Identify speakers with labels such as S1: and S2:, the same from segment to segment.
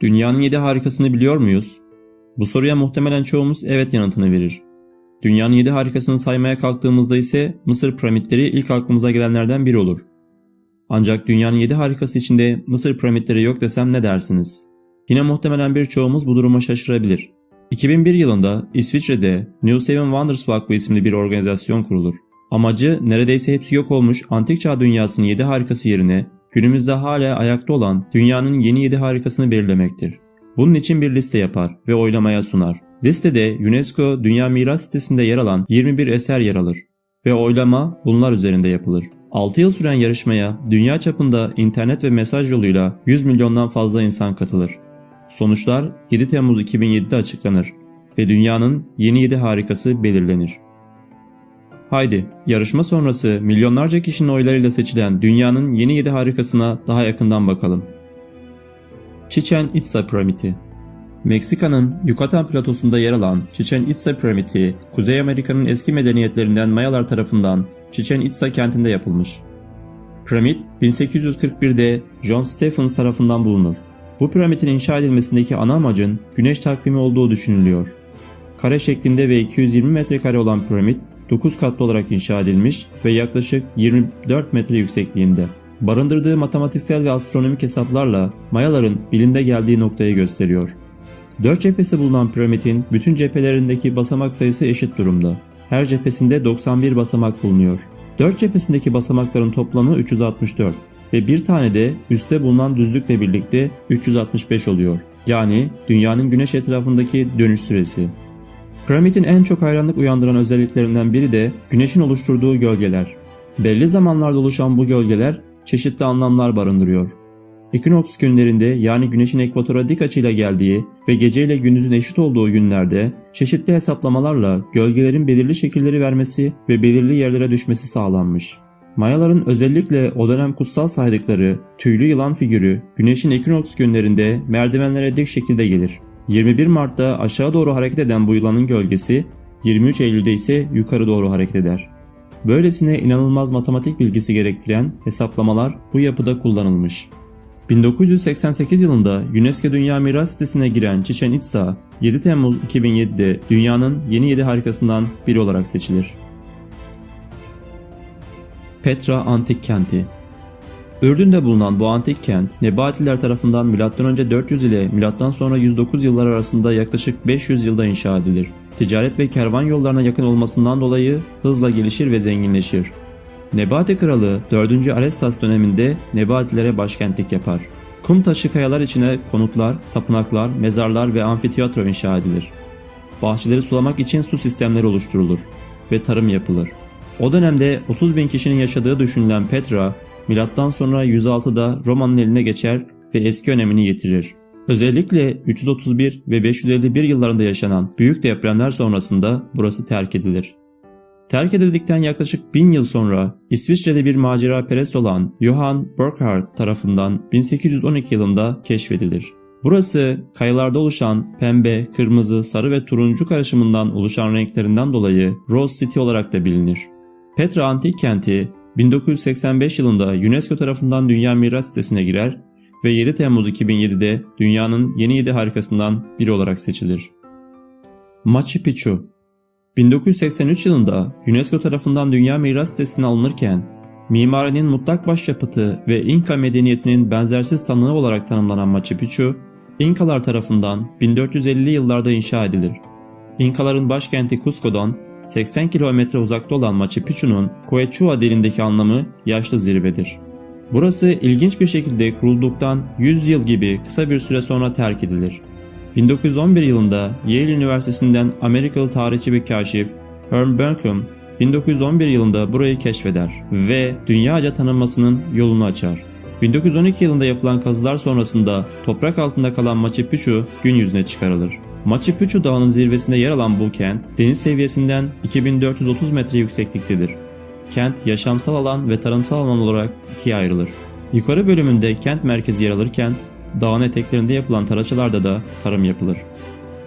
S1: Dünyanın yedi harikasını biliyor muyuz? Bu soruya muhtemelen çoğumuz evet yanıtını verir. Dünyanın yedi harikasını saymaya kalktığımızda ise Mısır piramitleri ilk aklımıza gelenlerden biri olur. Ancak dünyanın yedi harikası içinde Mısır piramitleri yok desem ne dersiniz? Yine muhtemelen birçoğumuz bu duruma şaşırabilir. 2001 yılında İsviçre'de New Seven Wonders Vakfı isimli bir organizasyon kurulur. Amacı neredeyse hepsi yok olmuş antik çağ dünyasının 7 harikası yerine günümüzde hala ayakta olan dünyanın yeni 7 harikasını belirlemektir. Bunun için bir liste yapar ve oylamaya sunar. Listede UNESCO Dünya Miras Sitesi'nde yer alan 21 eser yer alır ve oylama bunlar üzerinde yapılır. 6 yıl süren yarışmaya dünya çapında internet ve mesaj yoluyla 100 milyondan fazla insan katılır. Sonuçlar 7 Temmuz 2007'de açıklanır ve dünyanın yeni 7 harikası belirlenir. Haydi yarışma sonrası milyonlarca kişinin oylarıyla seçilen dünyanın yeni 7 harikasına daha yakından bakalım. Chichen Itza Piramidi Meksika'nın Yucatan platosunda yer alan Chichen Itza Piramidi, Kuzey Amerika'nın eski medeniyetlerinden Mayalar tarafından Chichen Itza kentinde yapılmış. Piramit 1841'de John Stephens tarafından bulunur. Bu piramidin inşa edilmesindeki ana amacın güneş takvimi olduğu düşünülüyor. Kare şeklinde ve 220 metrekare olan piramit 9 katlı olarak inşa edilmiş ve yaklaşık 24 metre yüksekliğinde. Barındırdığı matematiksel ve astronomik hesaplarla Mayaların bilimde geldiği noktayı gösteriyor. Dört cephesi bulunan piramidin bütün cephelerindeki basamak sayısı eşit durumda. Her cephesinde 91 basamak bulunuyor. Dört cephesindeki basamakların toplamı 364 ve bir tane de üstte bulunan düzlükle birlikte 365 oluyor. Yani dünyanın güneş etrafındaki dönüş süresi. Piramidin en çok hayranlık uyandıran özelliklerinden biri de güneşin oluşturduğu gölgeler. Belli zamanlarda oluşan bu gölgeler çeşitli anlamlar barındırıyor. Ekinoks günlerinde yani güneşin ekvatora dik açıyla geldiği ve gece ile gündüzün eşit olduğu günlerde çeşitli hesaplamalarla gölgelerin belirli şekilleri vermesi ve belirli yerlere düşmesi sağlanmış. Mayaların özellikle o dönem kutsal saydıkları tüylü yılan figürü güneşin ekinoks günlerinde merdivenlere dik şekilde gelir. 21 Mart'ta aşağı doğru hareket eden bu yılanın gölgesi 23 Eylül'de ise yukarı doğru hareket eder. Böylesine inanılmaz matematik bilgisi gerektiren hesaplamalar bu yapıda kullanılmış. 1988 yılında UNESCO Dünya Miras Sitesi'ne giren Chichen Itza, 7 Temmuz 2007'de dünyanın yeni 7 harikasından biri olarak seçilir. Petra Antik Kenti Ürdün'de bulunan bu antik kent, Nebatiler tarafından M.Ö. 400 ile M.Ö. 109 yıllar arasında yaklaşık 500 yılda inşa edilir. Ticaret ve kervan yollarına yakın olmasından dolayı hızla gelişir ve zenginleşir. Nebati Kralı 4. Arestas döneminde Nebatilere başkentlik yapar. Kum taşı kayalar içine konutlar, tapınaklar, mezarlar ve amfiteyatro inşa edilir. Bahçeleri sulamak için su sistemleri oluşturulur ve tarım yapılır. O dönemde 30 bin kişinin yaşadığı düşünülen Petra, milattan sonra 106'da Roma'nın eline geçer ve eski önemini yitirir. Özellikle 331 ve 551 yıllarında yaşanan büyük depremler sonrasında burası terk edilir. Terk edildikten yaklaşık 1000 yıl sonra İsviçre'de bir macera perest olan Johann Burckhardt tarafından 1812 yılında keşfedilir. Burası kayalarda oluşan pembe, kırmızı, sarı ve turuncu karışımından oluşan renklerinden dolayı Rose City olarak da bilinir. Petra Antik Kenti 1985 yılında UNESCO tarafından Dünya Miras Sitesi'ne girer ve 7 Temmuz 2007'de dünyanın yeni 7 harikasından biri olarak seçilir. Machu Picchu 1983 yılında UNESCO tarafından Dünya Miras Sitesi'ne alınırken mimarinin mutlak başyapıtı ve İnka medeniyetinin benzersiz tanığı olarak tanımlanan Machu Picchu, İnkalar tarafından 1450'li yıllarda inşa edilir. İnkaların başkenti Cusco'dan 80 kilometre uzakta olan Machu Picchu'nun Quechua dilindeki anlamı yaşlı zirvedir. Burası ilginç bir şekilde kurulduktan 100 yıl gibi kısa bir süre sonra terk edilir. 1911 yılında Yale Üniversitesi'nden Amerikalı tarihçi ve kaşif Herm Burkham 1911 yılında burayı keşfeder ve dünyaca tanınmasının yolunu açar. 1912 yılında yapılan kazılar sonrasında toprak altında kalan Machu Picchu gün yüzüne çıkarılır. Machu Picchu dağının zirvesinde yer alan bu kent deniz seviyesinden 2430 metre yüksekliktedir. Kent yaşamsal alan ve tarımsal alan olarak ikiye ayrılır. Yukarı bölümünde kent merkezi yer alırken dağın eteklerinde yapılan taraçalarda da tarım yapılır.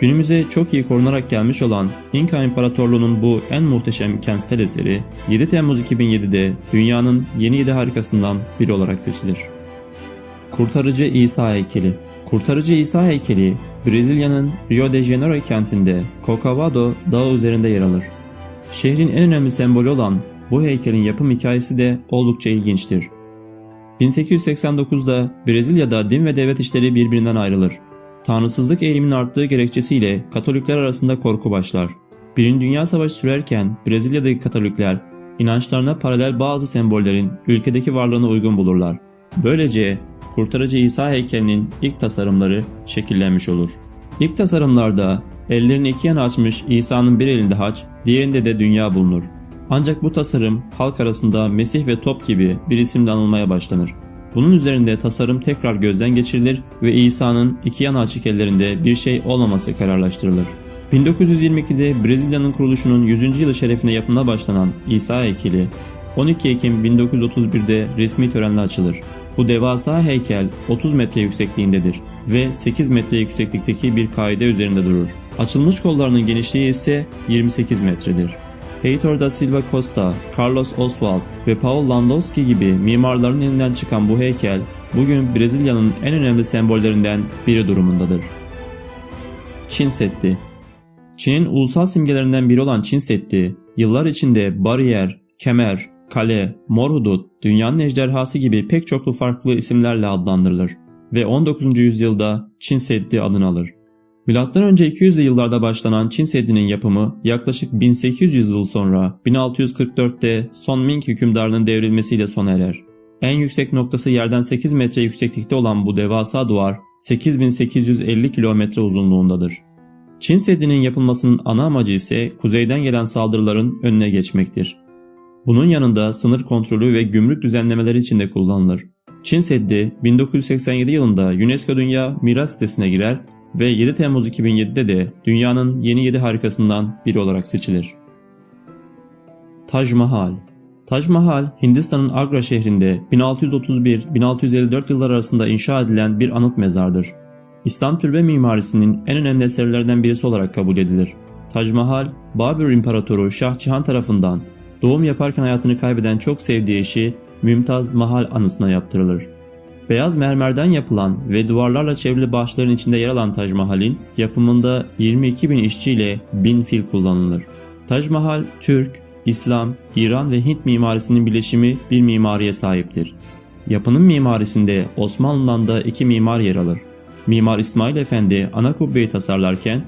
S1: Günümüze çok iyi korunarak gelmiş olan İnka İmparatorluğu'nun bu en muhteşem kentsel eseri 7 Temmuz 2007'de dünyanın yeni 7 harikasından biri olarak seçilir. Kurtarıcı İsa heykeli Kurtarıcı İsa heykeli Brezilya'nın Rio de Janeiro kentinde Cocavado dağı üzerinde yer alır. Şehrin en önemli sembolü olan bu heykelin yapım hikayesi de oldukça ilginçtir. 1889'da Brezilya'da din ve devlet işleri birbirinden ayrılır. Tanrısızlık eğiliminin arttığı gerekçesiyle Katolikler arasında korku başlar. Birinci Dünya Savaşı sürerken Brezilya'daki Katolikler inançlarına paralel bazı sembollerin ülkedeki varlığına uygun bulurlar. Böylece Kurtarıcı İsa heykelinin ilk tasarımları şekillenmiş olur. İlk tasarımlarda ellerini iki yana açmış İsa'nın bir elinde haç, diğerinde de dünya bulunur. Ancak bu tasarım halk arasında Mesih ve Top gibi bir isimle anılmaya başlanır. Bunun üzerinde tasarım tekrar gözden geçirilir ve İsa'nın iki yana açık ellerinde bir şey olmaması kararlaştırılır. 1922'de Brezilya'nın kuruluşunun 100. yılı şerefine yapımına başlanan İsa heykeli 12 Ekim 1931'de resmi törenle açılır. Bu devasa heykel 30 metre yüksekliğindedir ve 8 metre yükseklikteki bir kaide üzerinde durur. Açılmış kollarının genişliği ise 28 metredir. Heitor da Silva Costa, Carlos Oswald ve Paul Landowski gibi mimarların elinden çıkan bu heykel bugün Brezilya'nın en önemli sembollerinden biri durumundadır. Çin Seddi Çin'in ulusal simgelerinden biri olan Çin Seddi, yıllar içinde bariyer, kemer, kale, mor hudut, dünyanın ejderhası gibi pek çoklu farklı isimlerle adlandırılır ve 19. yüzyılda Çin Seddi adını alır. Milattan önce 200'lü yıllarda başlanan Çin Seddi'nin yapımı yaklaşık 1800 yıl sonra 1644'te Son Ming hükümdarının devrilmesiyle sona erer. En yüksek noktası yerden 8 metre yükseklikte olan bu devasa duvar 8850 kilometre uzunluğundadır. Çin Seddi'nin yapılmasının ana amacı ise kuzeyden gelen saldırıların önüne geçmektir. Bunun yanında sınır kontrolü ve gümrük düzenlemeleri için de kullanılır. Çin Seddi 1987 yılında UNESCO Dünya Miras Listesi'ne girer ve 7 Temmuz 2007'de de dünyanın yeni 7 harikasından biri olarak seçilir. Taj Mahal Taj Mahal, Hindistan'ın Agra şehrinde 1631-1654 yıllar arasında inşa edilen bir anıt mezardır. İslam türbe mimarisinin en önemli eserlerinden birisi olarak kabul edilir. Taj Mahal, Babür İmparatoru Şah Cihan tarafından doğum yaparken hayatını kaybeden çok sevdiği eşi Mümtaz Mahal anısına yaptırılır. Beyaz mermerden yapılan ve duvarlarla çevrili bahçelerin içinde yer alan Taj Mahal'in yapımında 22 bin işçiyle bin fil kullanılır. Taj Mahal, Türk, İslam, İran ve Hint mimarisinin birleşimi bir mimariye sahiptir. Yapının mimarisinde Osmanlı'dan da iki mimar yer alır. Mimar İsmail Efendi ana kubbeyi tasarlarken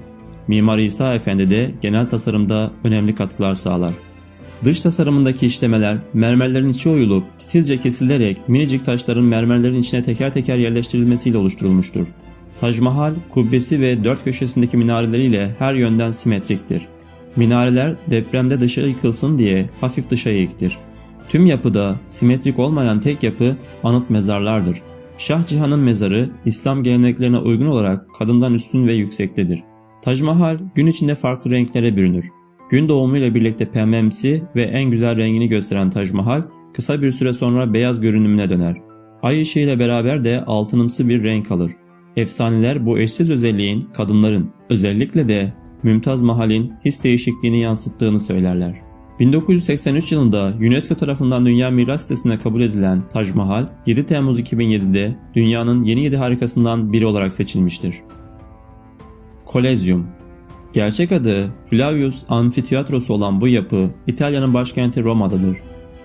S1: Mimar İsa Efendi de genel tasarımda önemli katkılar sağlar. Dış tasarımındaki işlemeler mermerlerin içi oyulup titizce kesilerek minicik taşların mermerlerin içine teker teker yerleştirilmesiyle oluşturulmuştur. Taj Mahal kubbesi ve dört köşesindeki minareleriyle her yönden simetriktir. Minareler depremde dışarı yıkılsın diye hafif dışa eğiktir. Tüm yapıda simetrik olmayan tek yapı anıt mezarlardır. Şah Cihan'ın mezarı İslam geleneklerine uygun olarak kadından üstün ve yüksektedir. Taj Mahal gün içinde farklı renklere bürünür. Gün doğumuyla birlikte pembemsi ve en güzel rengini gösteren Taj Mahal kısa bir süre sonra beyaz görünümüne döner. Ay ışığıyla beraber de altınımsı bir renk alır. Efsaneler bu eşsiz özelliğin kadınların özellikle de Mümtaz Mahal'in his değişikliğini yansıttığını söylerler. 1983 yılında UNESCO tarafından Dünya Miras Listesi'ne kabul edilen Taj Mahal 7 Temmuz 2007'de dünyanın yeni 7 harikasından biri olarak seçilmiştir. Kolezyum Gerçek adı Flavius Amfiteatrosu olan bu yapı İtalya'nın başkenti Roma'dadır.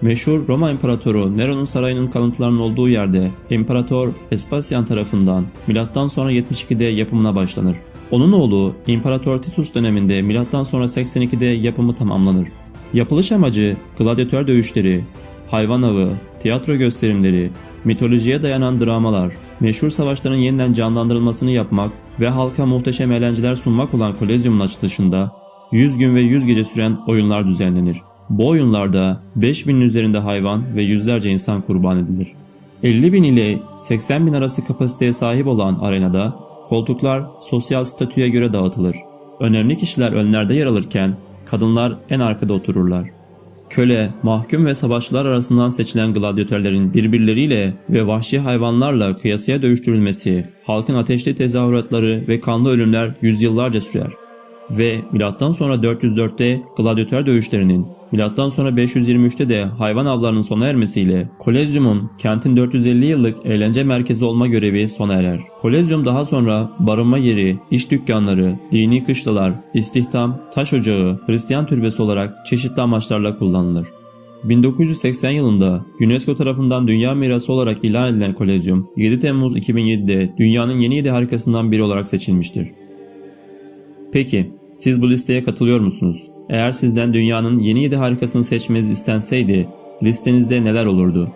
S1: Meşhur Roma İmparatoru Nero'nun sarayının kalıntılarının olduğu yerde İmparator Vespasian tarafından milattan sonra 72'de yapımına başlanır. Onun oğlu İmparator Titus döneminde milattan sonra 82'de yapımı tamamlanır. Yapılış amacı gladyatör dövüşleri, hayvan avı, tiyatro gösterimleri, mitolojiye dayanan dramalar, meşhur savaşların yeniden canlandırılmasını yapmak ve halka muhteşem eğlenceler sunmak olan Kolezyum'un açılışında 100 gün ve 100 gece süren oyunlar düzenlenir. Bu oyunlarda 5000'in üzerinde hayvan ve yüzlerce insan kurban edilir. 50 bin ile 80 bin arası kapasiteye sahip olan arenada koltuklar sosyal statüye göre dağıtılır. Önemli kişiler önlerde yer alırken kadınlar en arkada otururlar. Köle, mahkum ve savaşçılar arasından seçilen gladyatörlerin birbirleriyle ve vahşi hayvanlarla kıyasıya dövüştürülmesi, halkın ateşli tezahüratları ve kanlı ölümler yüzyıllarca sürer. Ve milattan sonra 404'te gladyatör dövüşlerinin Milattan sonra 523'te de hayvan avlarının sona ermesiyle Kolezyum'un kentin 450 yıllık eğlence merkezi olma görevi sona erer. Kolezyum daha sonra barınma yeri, iş dükkanları, dini kışlalar, istihdam, taş ocağı, Hristiyan türbesi olarak çeşitli amaçlarla kullanılır. 1980 yılında UNESCO tarafından Dünya Mirası olarak ilan edilen Kolezyum, 7 Temmuz 2007'de dünyanın yeni 7 harikasından biri olarak seçilmiştir. Peki, siz bu listeye katılıyor musunuz? Eğer sizden dünyanın yeni 7 harikasını seçmeniz istenseydi, listenizde neler olurdu?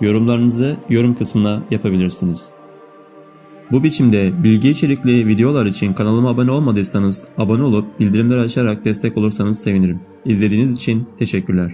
S1: Yorumlarınızı yorum kısmına yapabilirsiniz. Bu biçimde bilgi içerikli videolar için kanalıma abone olmadıysanız abone olup bildirimleri açarak destek olursanız sevinirim. İzlediğiniz için teşekkürler.